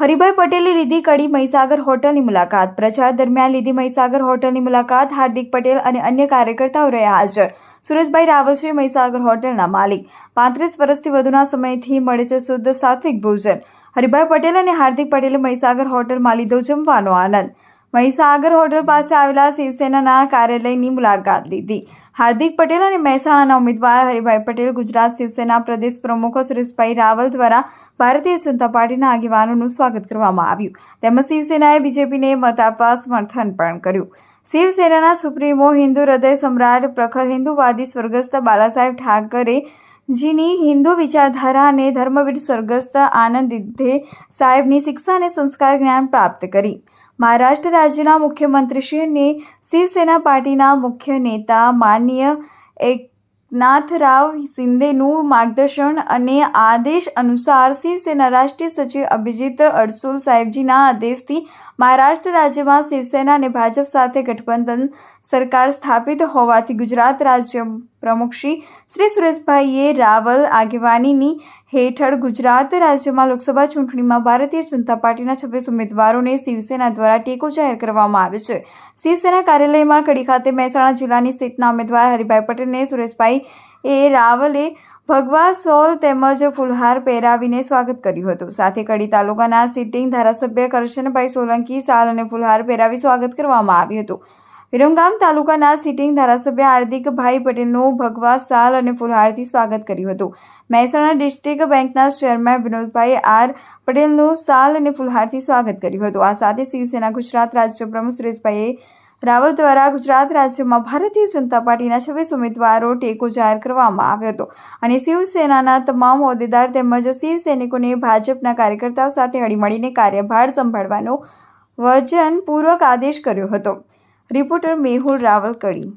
હરિભાઈ પટેલે લીધી કડી મહીસાગર હોટલની મુલાકાત. પ્રચાર દરમિયાન લીધી મહીસાગર હોટલની મુલાકાત હાર્દિક પટેલ અને અન્ય કાર્યકર્તાઓ રહ્યા હાજર. સુરેશભાઈ રાવલ છે મહીસાગર હોટલના માલિક. પાંત્રીસ વર્ષથી વધુના સમયથી મળે છે શુદ્ધ સાત્વિક ભોજન. હરિભાઈ પટેલ અને હાર્દિક પટેલે મહીસાગર હોટલમાં લીધો જમવાનો આનંદ. મહીસાગર હોટલ પાસે આવેલા શિવસેનાના કાર્યાલયની મુલાકાત લીધી. હાર્દિક પટેલ અને મહેસાણાના ઉમેદવાર હરિભાઈ પટેલ, ગુજરાત શિવસેના પ્રદેશ પ્રમુખ સુરેશભાઈ રાવલ દ્વારા ભારતીય જનતા પાર્ટીના આગેવાનોનું સ્વાગત કરવામાં આવ્યું. તેમજ શિવસેનાએ બીજેપીને મત આપવા સમર્થન પણ કર્યું. શિવસેનાના સુપ્રીમો હિન્દુ હૃદય સમ્રાટ પ્રખર હિન્દુવાદી સ્વર્ગસ્થ બાલાસાહેબ ઠાકરે જીની હિન્દુ વિચારધારા અને ધર્મવીર સ્વર્ગસ્થ આનંદિધે સાહેબની શિક્ષા અને સંસ્કાર જ્ઞાન પ્રાપ્ત કરી. મહારાષ્ટ્ર રાજ્યના મુખ્યમંત્રીશ્રીને શિવસેના પાર્ટીના મુખ્ય નેતા માન્ય એકનાથરાવ શિંદેનું માર્ગદર્શન અને આદેશ અનુસાર શિવસેના રાષ્ટ્રીય સચિવ અભિજીત અડસુલ સાહેબજીના આદેશથી મહારાષ્ટ્ર રાજ્યમાં શિવસેના અને ભાજપ સાથે ગઠબંધન સરકાર સ્થાપિત હોવાથી ગુજરાત રાજ્ય પ્રમુખ શ્રી શ્રી સુરેશભાઈએ રાવલ આગેવાનીની હેઠળ ગુજરાત રાજ્યમાં લોકસભા ચૂંટણીમાં ભારતીય જનતા પાર્ટીના છવ્વીસ ઉમેદવારોને શિવસેના દ્વારા ટેકો જાહેર કરવામાં આવે છે. શિવસેના કાર્યાલયમાં કડી ખાતે મહેસાણા જિલ્લાની સીટના ઉમેદવાર હરિભાઈ પટેલને સુરેશભાઈ એ રાવલે ભગવા સોલ તેમજ ફુલહાર પહેરાવીને સ્વાગત કર્યું હતું. સાથે કડી તાલુકાના સિટિંગ ધારાસભ્ય કરશનભાઈ સોલંકી સાલ અને ફુલહાર પહેરાવી સ્વાગત કરવામાં આવ્યું હતું. વિરમગામ તાલુકાના સિટિંગ ધારાસભ્ય હાર્દિકભાઈ પટેલનું ભગવા સાલ અને ફુલહારથી સ્વાગત કર્યું હતું. મહેસાણા ડિસ્ટ્રિક્ટ બેંકના ચેરમેન વિનોદભાઈ આર પટેલનું સાલ અને ફુલહારથી સ્વાગત કર્યું હતું. આ સાથે શિવસેના ગુજરાત રાજ્ય પ્રમુખ સુરેશભાઈએ રાવલ દ્વારા ગુજરાત રાજ્યમાં ભારતીય જનતા પાર્ટીના છવ્વીસ ઉમેદવારો ટેકો જાહેર કરવામાં આવ્યો હતો અને શિવસેનાના તમામ હોદ્દેદાર તેમજ શિવસૈનિકોને ભાજપના કાર્યકર્તાઓ સાથે હળીમળીને કાર્યભાર સંભાળવાનો વચનપૂર્વક આદેશ કર્યો હતો. રિપોર્ટર મેહુલ રાવલ કડી